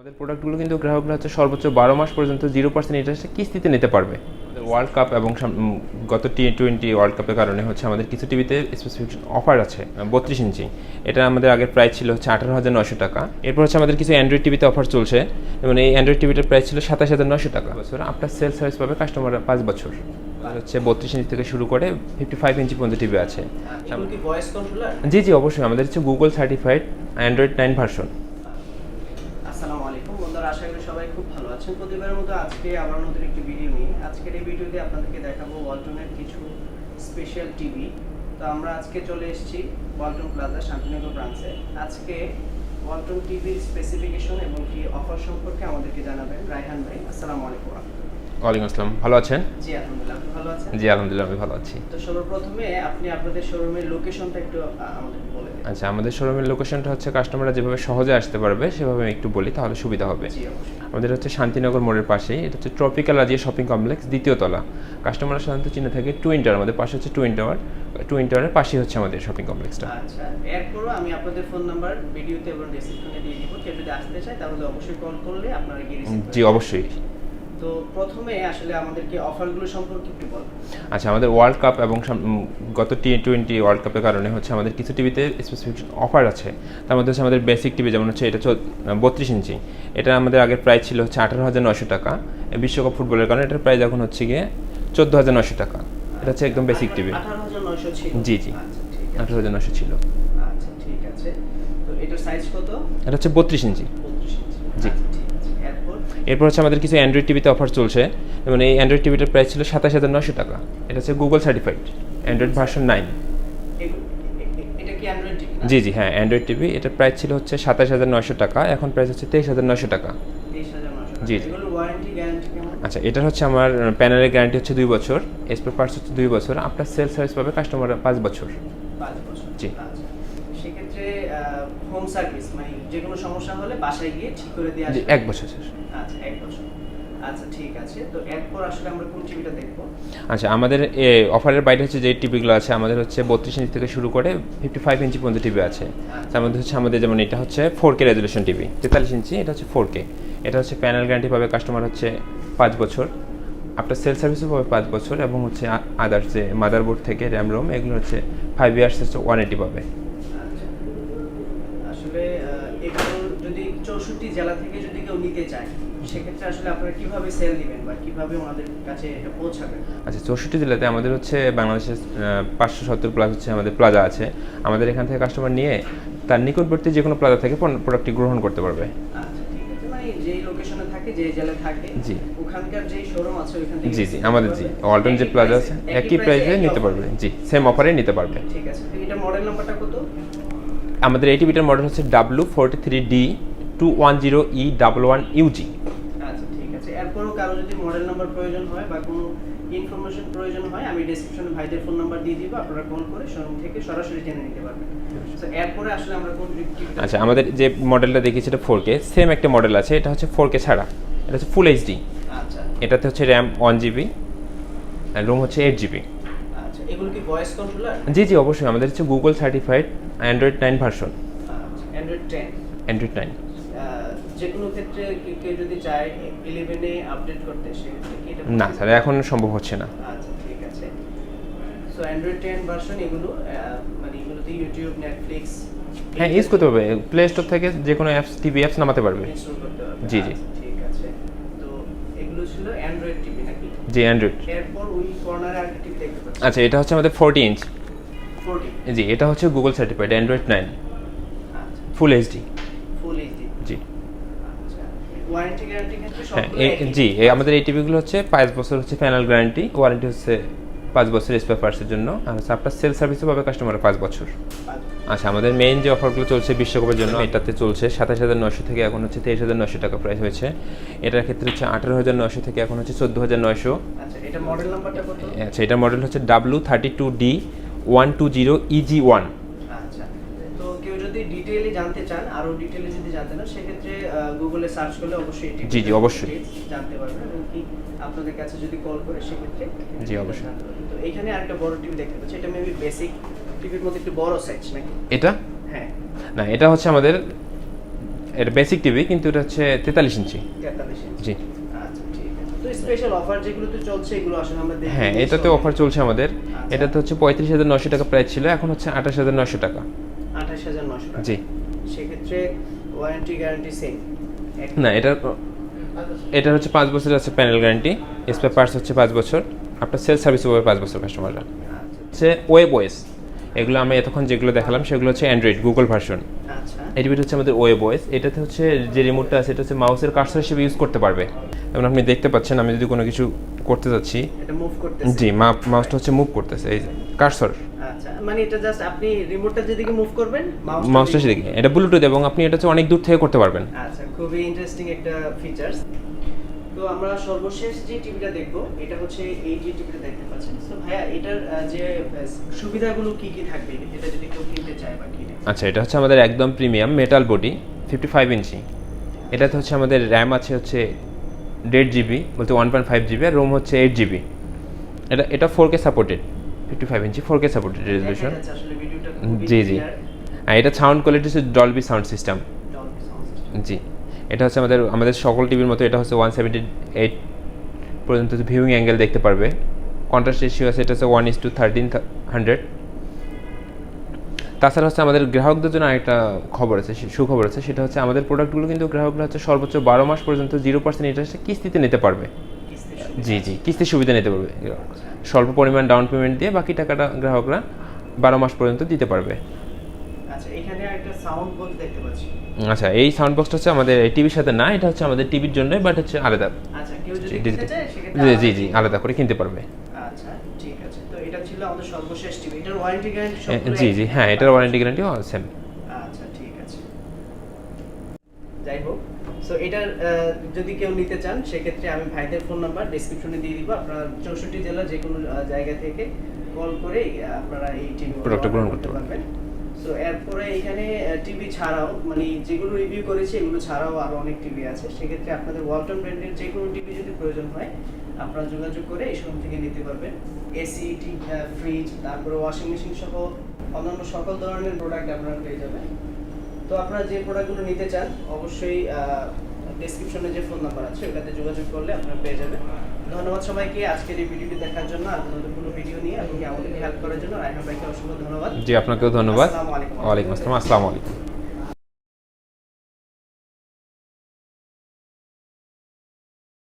আমাদের প্রোডাক্টগুলো কিন্তু গ্রাহকরা হচ্ছে সর্বোচ্চ বারো মাস পর্যন্ত জিরো পার্সেন্ট ইন্টারেস্টে কিস্তিতে নিতে পারবে। ওয়ার্ল্ড কাপ এবং গত টি টোয়েন্টি ওয়ার্ল্ড কাপের কারণে হচ্ছে আমাদের কিছু টিভিতে স্পেসিফিক অফার আছে বত্রিশ ইঞ্চি। এটা আমাদের আগের প্রাইস ছিল হচ্ছে আঠারো হাজার নশো টাকা। এরপর হচ্ছে আমাদের কিছু অ্যান্ড্রয়েড টিভিতে অফার চলছে এবং এই অ্যান্ড্রয়েড টিভিটার প্রাইস ছিল সাতাশ হাজার নশো টাকা। বছর আপনার সেল সার্ভিস পাবে কাস্টমার পাঁচ বছর। হচ্ছে বত্রিশ ইঞ্চি থেকে শুরু করে ফিফটি ফাইভ ইঞ্চি পর্যন্ত টিভি আছে। জি জি অবশ্যই। আমাদের হচ্ছে Google certified Android nine version আসসালামু আলাইকুম। বন্ধুরা, আশা করি সবাই খুব ভালো আছেন। প্রতিবারের মতো আজকে আমার নতুন একটি ভিডিও নিয়ে। আজকের এই ভিডিওতে আপনাদেরকে দেখাবো ওয়ালটনের কিছু স্পেশাল টিভি তো আমরা আজকে চলে এসেছি ওয়ালটন প্লাজা শান্তিনগর ব্রাঞ্চে আজকে ওয়ালটন টিভির স্পেসিফিকেশন এবং কি অফার সম্পর্কে আমাদেরকে জানাবেন রায়হান ভাই। আসসালামু আলাইকুম। ওয়ালাইকুম আসসালাম। ভালো আছেন? জি আলহামদুলিল্লাহ আপনি ভালো আছেন? জি আলহামদুলিল্লাহ আমি ভালো আছি। তো সর্বপ্রথমে আপনি আপনাদের শোরুমের লোকেশনটা একটু আহ, আমাদেরকে বলে দিন। আচ্ছা আমাদের শোরুমের লোকেশনটা হচ্ছে কাস্টমাররা যেভাবে সহজে আসতে পারবে সেভাবে আমি একটু বলি তাহলে সুবিধা হবে। আমাদের হচ্ছে শান্তিনগর মোড়ের পাশেই এটা হচ্ছে ট্রপিক্যাল আজিয়া শপিং কমপ্লেক্স দ্বিতীয় তলা। কাস্টমাররা সাধারণত চিনে থাকে টুইন টাওয়ার আমাদের পাশে হচ্ছে টুইন টাওয়ার। টুইন টাওয়ারের পাশেই হচ্ছে আমাদের শপিং কমপ্লেক্সটা। আচ্ছা এরপরও আমি আপনাদের ফোন নাম্বার ভিডিওতে এবং ডেসক্রিপশনে দিয়ে দিব। কেউ যদি আসতে চায় তাহলে অবশ্যই কল করলে আপনারা গিয়ে জি অবশ্যই। তো প্রথমে আসলে আমাদেরকে অফারগুলো সম্পর্কে একটু বল। আচ্ছা আমাদের ওয়ার্ল্ড কাপ এবং গত টি টোয়েন্টি ওয়ার্ল্ড কাপের কারণে হচ্ছে আমাদের কিছু টিভিতে স্পেসিফিকেশন অফার আছে। তার মধ্যে হচ্ছে আমাদের বেসিক টিভি যেমন হচ্ছে এটা বত্রিশ ইঞ্চি। এটা আমাদের আগের প্রাইস ছিল হচ্ছে আঠারো হাজার নশো টাকা। বিশ্বকাপ ফুটবলের কারণে এটার প্রাইস এখন হচ্ছে গিয়ে চোদ্দ হাজার নশো টাকা। এটা হচ্ছে একদম বেসিক টিভি জি, জি। আচ্ছা আঠারো হাজার নশো ছিল। আচ্ছা ঠিক আছে। তো এটার সাইজ কত? এটা হচ্ছে বত্রিশ ইঞ্চি। বত্রিশ ইঞ্চি। জি। আচ্ছা, এরপর হচ্ছে আমাদের কিছু অ্যান্ড্রয়েড টিভিতে অফার চলছে। যেমন এই অ্যান্ড্রয়েড টিভিটার প্রাইস ছিল সাতাশ হাজার নশো টাকা। এটা হচ্ছে Google certified Android version nine জি জি হ্যাঁ অ্যান্ড্রয়েড টিভি এটার প্রাইস ছিল হচ্ছে সাতাশ হাজার নশো টাকা এখন প্রাইস হচ্ছে তেইশ হাজার নশো টাকা। জি, জি। আচ্ছা এটার হচ্ছে আমার প্যানেলের গ্যারান্টি হচ্ছে দুই বছর এসপি পার্টস হচ্ছে দুই বছর আপনার সেল সার্ভিস পাবে কাস্টমার পাঁচ বছর। পাঁচ বছর জি। আচ্ছা হোম সার্ভিস মানে যে কোনো সমস্যা হলে বাসায় গিয়ে ঠিক করে দিয়ে আসবে। এক বছর স্যার আচ্ছা এক বছর। আচ্ছা ঠিক আছে। তো এরপর আসলে আমরা কোন টিভিটা দেখব? আচ্ছা আমাদের অফারের বাইরে হচ্ছে যে টিভিগুলো আছে আমাদের হচ্ছে বত্রিশ ইঞ্চি থেকে শুরু করে ফিফটি ফাইভ ইঞ্চি পর্যন্ত টিভি আছে। তার মধ্যে হচ্ছে আমাদের যেমন এটা হচ্ছে ফোর কে রেজলিউশন টিভি তেতাল্লিশ ইঞ্চি এটা হচ্ছে ফোর কে এটা হচ্ছে প্যানেল গ্যারান্টি পাবে কাস্টমার হচ্ছে পাঁচ বছর আপনার সেল সার্ভিসও পাবে পাঁচ বছর এবং হচ্ছে আদার্স যে মাদারবোর্ড থেকে র্যাম রোম এগুলো হচ্ছে ফাইভ ইয়ার্স হচ্ছে ওয়ারেন্টি পাবে। আচ্ছা আসলে এগুলো যদি চৌষট্টি জেলা থেকে যদি কেউ নিতে চায় সেক্ষেত্রে আসলে আপনারা কীভাবে সেল দিবেন বা কীভাবে ওনাদের কাছে এটা পৌঁছাবেন? আচ্ছা চৌষট্টি জেলাতে আমাদের হচ্ছে বাংলাদেশের পাঁচশো সত্তর প্লাস হচ্ছে আমাদের প্লাজা আছে। আমাদের এখান থেকে কাস্টমার নিয়ে তার নিকটবর্তী যে কোনো প্লাজা থেকে প্রোডাক্টটি গ্রহণ করতে পারবে। আচ্ছা মানে জি। জি জি আমাদের জি। যে প্লাজা আছে একই প্রাইসে নিতে পারবে। জি সেম অফারে নিতে পারবে। ঠিক আছে। এটা মডেল নাম্বারটা কত? আমাদের এই টিভিটার মডেল হচ্ছে W forty three D two one zero E double one UG আচ্ছা ঠিক আছে। এরপরও কারও যদি মডেল নাম্বার প্রয়োজন হয় বা কোনো ইনফরমেশন প্রয়োজন হয় আমি ডেসক্রিপশনে ভাইদের ফোন নাম্বার দিয়ে দিব আপনারা কল করে শোরুম থেকে সরাসরি জেনে নিতে পারবেন। এরপরে আসলে আমরা কোন আচ্ছা আমাদের যে মডেলটা দেখিয়েছি এটা ফোর কে সেম একটা মডেল আছে এটা হচ্ছে ফোর কে ছাড়া। এটা হচ্ছে ফুল এইচডি আচ্ছা। এটাতে হচ্ছে র্যাম ওয়ান জিবি আর রুম হচ্ছে এইট জিবি এগুলো কি ভয়েস কন্ট্রোলার জি জি অবশ্যই। আমাদের হচ্ছে Google certified Android nine version Android ten Android nine যে কোনো ক্ষেত্রে কে- কেউ যদি চায় ইলেভেনে আপডেট করতে সেক্ষেত্রে কি এটা না স্যার এখন সম্ভব হচ্ছে না। আচ্ছা ঠিক আছে। সো অ্যান্ড্রয়েড টেন ভার্সন এগুলো মানে এগুলোতে ইউটিউব নেটফ্লিক্স হ্যাঁ ইউজ করতে পারবে। প্লে স্টোর থেকে যে কোনো অ্যাপস টিভি অ্যাপস নামাতে পারবে। জি, জি। আচ্ছা, ঠিক আছে। তো এগুলো ছিল অ্যান্ড্রয়েড টিভি জি অ্যান্ড্রয়েড এরপর ওই কর্নারে আরেকটা টিভি দেখতে পাচ্ছি। আচ্ছা এটা হচ্ছে আমাদের ফোরটি ইঞ্চ 40 জি এটা হচ্ছে গুগল সার্টিফাইড অ্যান্ড্রয়েড নাইন আচ্ছা। ফুল এইচডি ফুল এইচডি জি। আচ্ছা হ্যাঁ জি এই আমাদের এই টিভিগুলো হচ্ছে পাঁচ বছর হচ্ছে প্যানেল গ্যারান্টি ওয়ারেন্টি হচ্ছে পাঁচ বছর স্পেয়ার পার্টসের জন্য। আর হচ্ছে আপনার সেল সার্ভিসও পাবে কাস্টমার পাঁচ বছর। আচ্ছা, আমাদের মেইন যে অফারগুলো চলছে বিশ্বকাপের জন্য এটাতে চলছে সাতাশ হাজার নশো থেকে এখন হচ্ছে তেইশ হাজার নশো টাকা প্রাইস হয়েছে। এটার ক্ষেত্রে হচ্ছে আঠারো হাজার নশো থেকে এখন হচ্ছে চোদ্দ হাজার নশো আচ্ছা এটা মডেল নাম্বারটা আচ্ছা এটার মডেল হচ্ছে W thirty two D one two zero EG one যদি জানতে চান আরও ডিটেইলি যদি জানতে না সেক্ষেত্রে গুগলে সার্চ করলে অবশ্যই জি, জি, অবশ্যই। জানতে পারবেন এবং কি আপনাদের কাছে যদি কল করে সেক্ষেত্রে জি, অবশ্যই। তো এখানে আরেকটা বড় টিভি দেখতে পাচ্ছি। এটা মেবি বেসিক টিভির মধ্যে একটু বড় সাইজ নাকি? এটা? হ্যাঁ। না এটা হচ্ছে আমাদের এটা বেসিক টিভি কিন্তু এটা হচ্ছে তেতাল্লিশ ইঞ্চি। তেতাল্লিশ ইঞ্চি। জি। আচ্ছা ঠিক আছে। তো স্পেশাল অফার যেগুলোতে চলছে এগুলো আসলে আমরা দেখি হ্যাঁ এটাতে অফার চলছে আমাদের। এটাতে হচ্ছে পঁয়ত্রিশ হাজার নশো টাকা প্রাইস ছিল এখন হচ্ছে আঠাশ হাজার নশো টাকা। আঠাশ হাজার নশো টাকা। জি। সেক্ষেত্রে ওয়ারেন্টি গ্যারান্টি সেম না এটা এটা হচ্ছে পাঁচ বছর আছে প্যানেল গ্যারান্টি স্পেয়ার পার্টস হচ্ছে পাঁচ বছর। আপনার সেল সার্ভিস হবে পাঁচ বছর কাস্টমাররা আচ্ছা। হচ্ছে ওয়েব ওয়েস এগুলো আমি এতক্ষণ যেগুলো দেখালাম সেগুলো হচ্ছে অ্যান্ড্রয়েড গুগল ভার্সন এই হচ্ছে আমাদের ওয়েব ওয়েস এটাতে হচ্ছে যে রিমোটটা আছে এটা হচ্ছে মাউসের কার্সার হিসেবে ইউজ করতে পারবে। যেমন আপনি দেখতে পাচ্ছেন আমি যদি কোনো কিছু করতে যাচ্ছি। জি মাউসটা হচ্ছে মুভ করতেছে এই কার্সর আচ্ছা মানে এটা জাস্ট আপনি রিমোটটা যেদিকে মুভ করবেন মাউসটা সেদিকে। এটা ব্লুটুথ এবং আপনি এটা অনেক দূর থেকে করতে পারবেন। আচ্ছা খুবই ইন্টারেস্টিং একটা ফিচার্স তো আমরা সর্বশেষ যে টিভিটা দেখব এটা হচ্ছে এই যে টিভিটা দেখতে পাচ্ছেন। তো ভাইয়া এটার যে সুবিধাগুলো কি কি থাকবে? এটা যদি কেউ কিনতে চায় বা কিনে। আচ্ছা এটা হচ্ছে আমাদের একদম premium metal body fifty five inch এটাতে হচ্ছে আমাদের র্যাম আছে হচ্ছে দেড় জিবি বলতে ওয়ান পয়েন্ট ফাইভ জিবি আর রোম হচ্ছে এইট জিবি এটা এটা four K supported fifty five inch four K supported resolution জি জি। হ্যাঁ এটা সাউন্ড কোয়ালিটি হচ্ছে ডলবি সাউন্ড সিস্টেম জি। এটা হচ্ছে আমাদের আমাদের সকল টিভির মতো এটা হচ্ছে ওয়ান সেভেন্টি এইট পর্যন্ত ভিউইং অ্যাঙ্গেল দেখতে পারবে। কন্ট্রাস্ট রেশিও আছে এটা হচ্ছে one is to thirteen hundred তাছাড়া হচ্ছে আমাদের গ্রাহকদের জন্য আরেকটা খবর আছে সুখবর আছে সেটা হচ্ছে আমাদের প্রোডাক্টগুলো কিন্তু গ্রাহকরা হচ্ছে সর্বোচ্চ বারো মাস পর্যন্ত জিরো পার্সেন্ট ইন্টারেস্টে কিস্তিতে নিতে পারবে। জি জি। কিস্তির সুবিধা নিতে পারবে। স্বল্প পরিমাণ ডাউন পেমেন্ট দিয়ে বাকি টাকাটা গ্রাহকরা বারো মাস পর্যন্ত দিতে পারবে। আচ্ছা আচ্ছা এই সাউন্ড বক্সটা হচ্ছে আমাদের টিভির সাথে না এটা হচ্ছে আমাদের টিভির জন্য বাট হচ্ছে আলাদা। আচ্ছা জি, জি, জি আলাদা করে কিনতে পারবে। আচ্ছা জি জি হ্যাঁ এটার ওয়ারেন্টি গ্যারান্টিও সেম আচ্ছা ঠিক আছে যাই হোক সো এটার যদি কেউ নিতে চান সেক্ষেত্রে আমি ভাইদের ফোন নাম্বার ডেসক্রিপশনে দিয়ে দিব। আপনারা চৌষট্টি জেলা যে কোনো জায়গা থেকে কল করে আপনারা এই টিভি Product টা গ্রহণ করতে পারবেন। সো এরপরে এখানে টিভি ছাড়াও মানে যেগুলো রিভিউ করেছি এগুলো ছাড়াও আরও অনেক টিভি আছে। সেক্ষেত্রে আপনাদের ওয়ালটন ব্র্যান্ডের যে কোনো টিভি যদি প্রয়োজন হয় আপনারা যোগাযোগ করে এই শোরুম থেকে নিতে পারবেন। এসি ফ্রিজ তারপরে ওয়াশিং মেশিন সহ অন্যান্য সকল ধরনের প্রোডাক্ট আপনারা পেয়ে যাবেন। তো আপনারা যে প্রোডাক্টগুলো নিতে চান অবশ্যই ডিসক্রিপশনে যে ফোন নাম্বার আছে ওটাতে যোগাযোগ করলে আপনারা পেয়ে যাবেন। ধন্যবাদ সবাইকে আজকের এই ভিডিওটি দেখার জন্য আর নতুন কোনো ভিডিও নিয়ে এবং আমাদেরকে হেল্প করার জন্য? রায়হান ভাইকে অসংখ্য ধন্যবাদ। জি আপনাকেও ধন্যবাদ। আসসালামু আলাইকুম। ওয়ালাইকুম আসসালাম। আসসালামু আলাইকুম।